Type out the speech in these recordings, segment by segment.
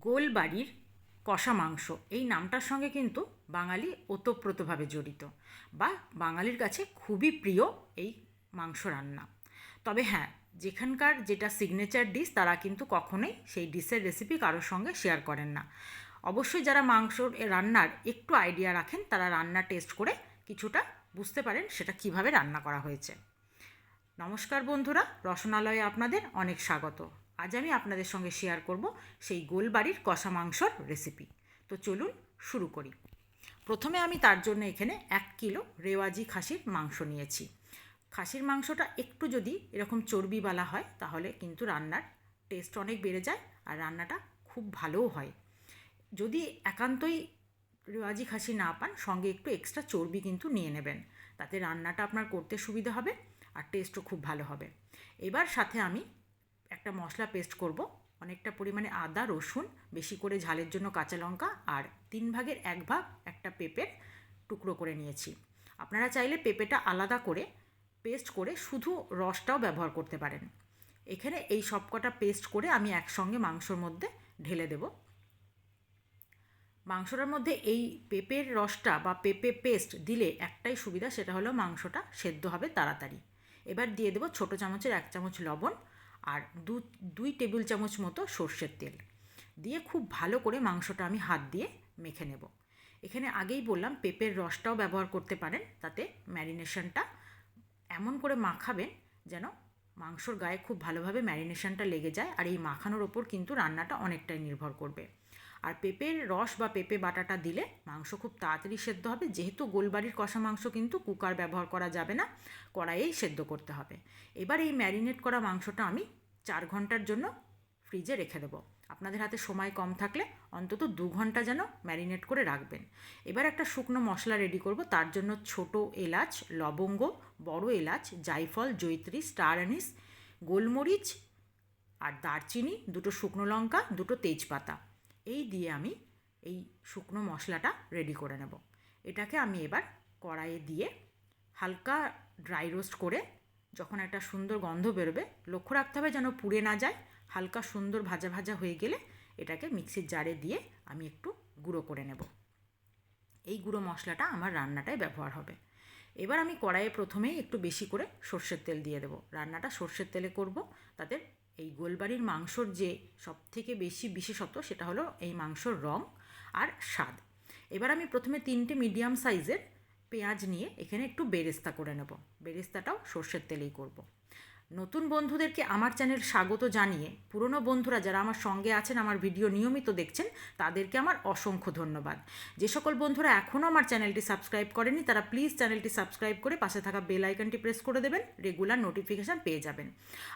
গোলবাড়ির কষা মাংস। এই নামটার সঙ্গে কিন্তু বাঙালি ওতপ্রোতভাবে জড়িত বা বাঙালির কাছে খুবই প্রিয় এই মাংস রান্না। তবে হ্যাঁ যেখানকার যেটা সিগনেচার ডিশ তারা কিন্তু কখনোই সেই ডিশের রেসিপি কারোর সঙ্গে শেয়ার করেন না। অবশ্যই যারা মাংস রান্নার একটু আইডিয়া রাখেন, তারা রান্না টেস্ট করে কিছুটা বুঝতে পারেন সেটা কীভাবে রান্না করা হয়েছে। নমস্কার বন্ধুরা, রসনালয়ে আপনাদের অনেক স্বাগত। আজ আমি আপনাদের সঙ্গে শেয়ার করব সেই গোলবাড়ির কষা মাংসর রেসিপি তো চলুন শুরু করি। প্রথমে আমি তার জন্য এখানে এক কিলো রেওয়াজি খাসির মাংস নিয়েছি। খাসির মাংসটা একটু যদি এরকম চর্বিওয়ালা হয়, তাহলে কিন্তু রান্নার টেস্ট অনেক বেড়ে যায় আর রান্নাটা খুব ভালোও হয়। যদি একান্তই রেওয়াজি খাসি না পান, সঙ্গে একটু এক্সট্রা চর্বি কিন্তু নিয়ে নেবেন। তাতে রান্নাটা আপনার করতে সুবিধা হবে আর টেস্টও খুব ভালো হবে। এবার সাথে আমি একটা মশলা পেস্ট করব। অনেকটা পরিমাণে আদা, রসুন, বেশি করে ঝালের জন্য কাঁচা লঙ্কা আর তিন ভাগের এক ভাগ একটা পেঁপের টুকরো করে নিয়েছি। আপনারা চাইলে পেঁপেটা আলাদা করে পেস্ট করে শুধু রসটাও ব্যবহার করতে পারেন। এখানে এই সবকটা পেস্ট করে আমি একসঙ্গে মাংসর মধ্যে ঢেলে দেব। মাংসটার মধ্যে এই পেঁপের রসটা বা পেঁপে পেস্ট দিলে একটাই সুবিধা, সেটা হলো মাংসটা সেদ্ধ হবে তাড়াতাড়ি। এবার দিয়ে দেবো ছোটো চামচের এক চামচ লবণ আর দু, দুই টেবিল চামচ মতো সর্ষের তেল। দিয়ে খুব ভালো করে মাংসটা আমি হাত দিয়ে মেখে নেব। এখানে আগেই বললাম, পেঁপের রসটাও ব্যবহার করতে পারেন, তাতে ম্যারিনেশনটা এমন করে মাখাবেন যেন মাংসর গায়ে খুব ভালোভাবে ম্যারিনেশনটা লেগে যায়, আর এই মাখানোর ওপর কিন্তু রান্নাটা অনেকটাই নির্ভর করবে। আর পেঁপের রস বা পেঁপে বাটাটা দিলে মাংস খুব তাড়াতাড়ি সেদ্ধ হবে। যেহেতু গোলবাড়ির কষা মাংস কিন্তু কুকার ব্যবহার করা যাবে না, কড়াইয়েই সেদ্ধ করতে হবে। এবার এই ম্যারিনেট করা মাংসটা আমি চার ঘণ্টার জন্য ফ্রিজে রেখে দেবো। আপনাদের হাতে সময় কম থাকলে অন্তত দু ঘণ্টা যেন ম্যারিনেট করে রাখবেন। এবার একটা শুকনো মশলা রেডি করব, তার জন্য ছোট এলাচ, লবঙ্গ, বড় এলাচ, জায়ফল জৈত্রী স্টার অ্যানিস, গোলমরিচ আর দারচিনি, দুটো শুকনো লঙ্কা, দুটো তেজপাতা। এই দিয়ে আমি এই শুকনো মশলাটা রেডি করে নেব। এটাকে আমি এবার কড়াইয়ে দিয়ে হালকা ড্রাই রোস্ট করে যখন একটা সুন্দর গন্ধ বেরোবে, লক্ষ্য রাখতে হবে যেন পুড়ে না যায়, হালকা সুন্দর ভাজা ভাজা হয়ে গেলে এটাকে মিক্সির জারে দিয়ে আমি একটু গুঁড়ো করে নেব। এই গুঁড়ো মশলাটা আমার রান্নাটায় ব্যবহার হবে। এবার আমি কড়াইয়ে প্রথমেই একটু বেশি করে সর্ষের তেল দিয়ে দেবো। রান্নাটা সর্ষের তেলে করব, তাতে এই গোলবাড়ির মাংসর যে সব থেকে বেশি বিশেষত সেটা হলো এই মাংসর রং আর স্বাদ এবার আমি প্রথমে তিনটে মিডিয়াম সাইজের পেঁয়াজ নিয়ে এখানে একটু বেরেস্তা করে নেব বেরেস্তাটাও সর্ষের তেলেই করব। নতুন বন্ধুদেরকে আমার চ্যানেল স্বাগত জানিয়ে পুরনো বন্ধুরা যারা আমার সঙ্গে আছেন, আমার ভিডিও নিয়মিত দেখছেন, তাদেরকে আমার অসংখ্য ধন্যবাদ। যে সকল বন্ধুরা এখনও আমার চ্যানেলটি সাবস্ক্রাইব করেনি তারা প্লিজ চ্যানেলটি সাবস্ক্রাইব করে পাশে থাকা বেল আইকনটি প্রেস করে দেবেন, রেগুলার নোটিফিকেশান পেয়ে যাবেন।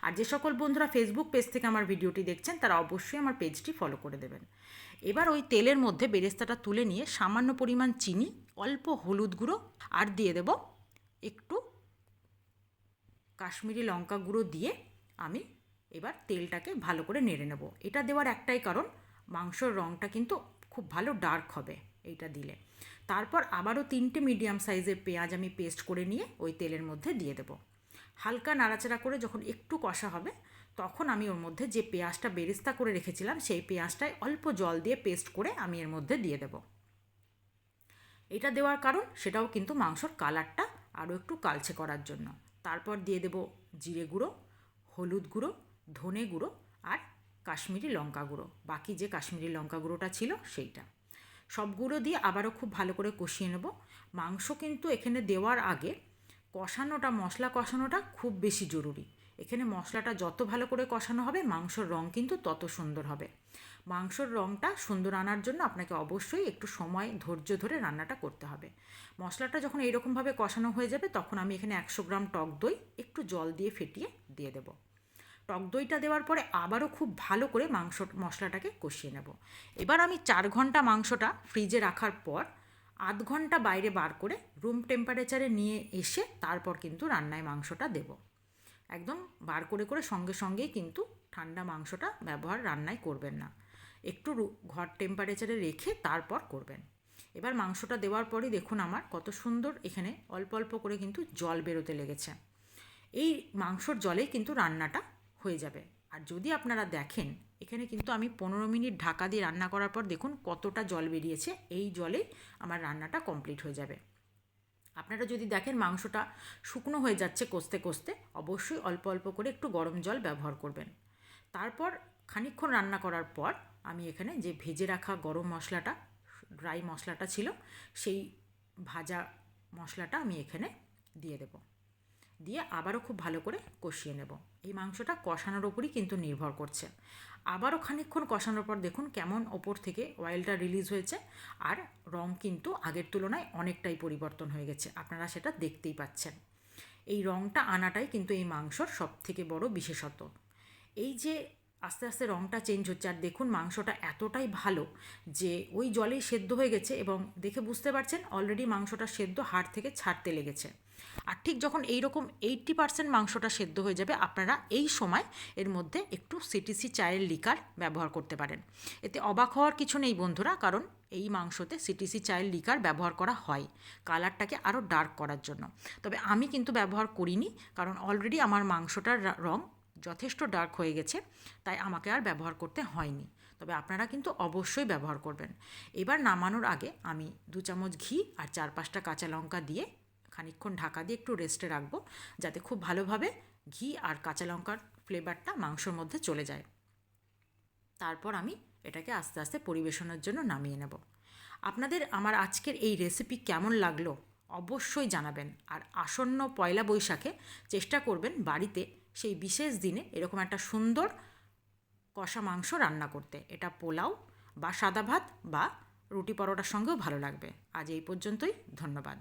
আর যে সকল বন্ধুরা ফেসবুক পেজ থেকে আমার ভিডিওটি দেখছেন, তারা অবশ্যই আমার পেজটি ফলো করে দেবেন। এবার ওই তেলের মধ্যে বেরেস্তাটা তুলে নিয়ে সামান্য পরিমাণ চিনি, অল্প হলুদ গুঁড়ো, আর দিয়ে দেব একটু কাশ্মীরি লঙ্কা গুঁড়ো দিয়ে আমি এবার তেলটাকে ভালো করে নেড়ে নেব। এটা দেওয়ার একটাই কারণ, মাংসর রঙটা কিন্তু খুব ভালো ডার্ক হবে এইটা দিলে। তারপর আবারও তিনটে মিডিয়াম সাইজের পেঁয়াজ আমি পেস্ট করে নিয়ে ওই তেলের মধ্যে দিয়ে দেবো। হালকা নাড়াচাড়া করে যখন একটু কষা হবে, তখন আমি ওর মধ্যে যে পেঁয়াজটা বেরেস্তা করে রেখেছিলাম, সেই পেঁয়াজটায় অল্প জল দিয়ে পেস্ট করে আমি এর মধ্যে দিয়ে দেব। এটা দেওয়ার কারণ, সেটাও কিন্তু মাংসর কালারটা আরও একটু কালচে করার জন্য। তারপর দিয়ে দেব জিরে গুঁড়ো, হলুদ গুঁড়ো, ধনে গুঁড়ো আর কাশ্মীরি লঙ্কা গুঁড়ো। বাকি যে কাশ্মীরি লঙ্কা গুঁড়োটা ছিল সেইটা। সবগুলো দিয়ে আবারও খুব ভালো করে কষিয়ে নেব। মাংস কিন্তু এখানে দেওয়ার আগে কষানোটা, মশলা কষানোটা খুব বেশি জরুরি। এখানে মশলাটা যত ভালো করে কষানো হবে, মাংসর রং কিন্তু তত সুন্দর হবে। মাংসর রংটা সুন্দর আনার জন্য আপনাকে অবশ্যই একটু সময়, ধৈর্য ধরে রান্নাটা করতে হবে। মশলাটা যখন এইরকমভাবে কষানো হয়ে যাবে, তখন আমি এখানে একশো গ্রাম টক দই একটু জল দিয়ে ফেটিয়ে দিয়ে দেব। টক দইটা দেওয়ার পরে আবারও খুব ভালো করে মাংস, মশলাটাকে কষিয়ে নেব। এবার আমি চার ঘণ্টা মাংসটা ফ্রিজে রাখার পর আধ ঘণ্টা বাইরে বার করে রুম টেম্পারেচারে নিয়ে এসে তারপর কিন্তু রান্নায় মাংসটা দেব। একদম বার করে করে সঙ্গে সঙ্গেই কিন্তু ঠান্ডা মাংসটা ব্যবহার রান্নায় করবেন না। একটু ঘর টেম্পারেচারে রেখে তারপর করবেন। এবার মাংসটা দেওয়ার পরই দেখুন আমার কত সুন্দর এখানে অল্প অল্প করে কিন্তু জল বেরোতে লেগেছে। এই মাংসর জলেই কিন্তু রান্নাটা হয়ে যাবে। আর যদি আপনারা দেখেন, এখানে কিন্তু আমি পনেরো মিনিট ঢাকা দিয়ে রান্না করার পর দেখুন কতটা জল বেরিয়েছে, এই জলেই আমার রান্নাটা কমপ্লিট হয়ে যাবে। আপনারা যদি দেখেন মাংসটা শুকনো হয়ে যাচ্ছে কষতে কষতে, অবশ্যই অল্প অল্প করে একটু গরম জল ব্যবহার করবেন। তারপর খানিকক্ষণ রান্না করার পর আমি এখানে যে ভেজে রাখা গরম মশলাটা ড্রাই মশলাটা ছিল, সেই ভাজা মশলাটা আমি এখানে দিয়ে দেব। দিয়ে আবারও খুব ভালো করে কষিয়ে নেব। এই মাংসটা কষানোর ওপরই কিন্তু নির্ভর করছে। আবারও খানিকক্ষণ কষানোর পর দেখুন কেমন ওপর থেকে অয়েলটা রিলিজ হয়েছে, আর রং কিন্তু আগের তুলনায় অনেকটাই পরিবর্তন হয়ে গেছে। আপনারা সেটা দেখতেই পাচ্ছেন। এই রংটা আনাটাই কিন্তু এই মাংসর সব থেকে বড় বিশেষত্ব। এই যে আস্তে আস্তে রঙটা চেঞ্জ হচ্ছে। আর দেখুন, মাংসটা এতটাই ভালো যে ওই জলেই সেদ্ধ হয়ে গেছে এবং দেখে বুঝতে পারছেন অলরেডি মাংসটা সেদ্ধ হাড় থেকে ছাড়তে লেগেছে। আর ঠিক যখন এই রকম এইট্টি পার্সেন্ট মাংসটা সেদ্ধ হয়ে যাবে, আপনারা এই সময় এর মধ্যে একটু সিটিসি চায়ের লিকার ব্যবহার করতে পারেন। এতে অবাক হওয়ার কিছু নেই বন্ধুরা, কারণ এই মাংসতে সিটিসি চায়ের লিকার ব্যবহার করা হয় কালারটাকে আরও ডার্ক করার জন্য। তবে আমি কিন্তু ব্যবহার করিনি, কারণ অলরেডি আমার মাংসটার রা- যথেষ্ট ডার্ক হয়ে গেছে, তাই আমাকে আর ব্যবহার করতে হয়নি। তবে আপনারা কিন্তু অবশ্যই ব্যবহার করবেন। এবার নামানোর আগে আমি দু চামচ ঘি আর চার পাঁচটা কাঁচা লঙ্কা দিয়ে খানিকক্ষণ ঢাকা দিয়ে একটু রেস্টে রাখব, যাতে খুব ভালোভাবে ঘি আর কাঁচা লঙ্কার ফ্লেভারটা মাংসর মধ্যে চলে যায়। তারপর আমি এটাকে আস্তে আস্তে পরিবেশনের জন্য নামিয়ে নেব। আপনাদের আমার আজকের এই রেসিপি কেমন লাগল অবশ্যই জানাবেন। আর আসন্ন পয়লা বৈশাখে চেষ্টা করবেন বাড়িতে সেই বিশেষ দিনে এরকম একটা সুন্দর কষা মাংস রান্না করতে। এটা পোলাও বা সাদা ভাত বা রুটি পরোটার সঙ্গেও ভালো লাগবে। আজ এই পর্যন্তই, ধন্যবাদ।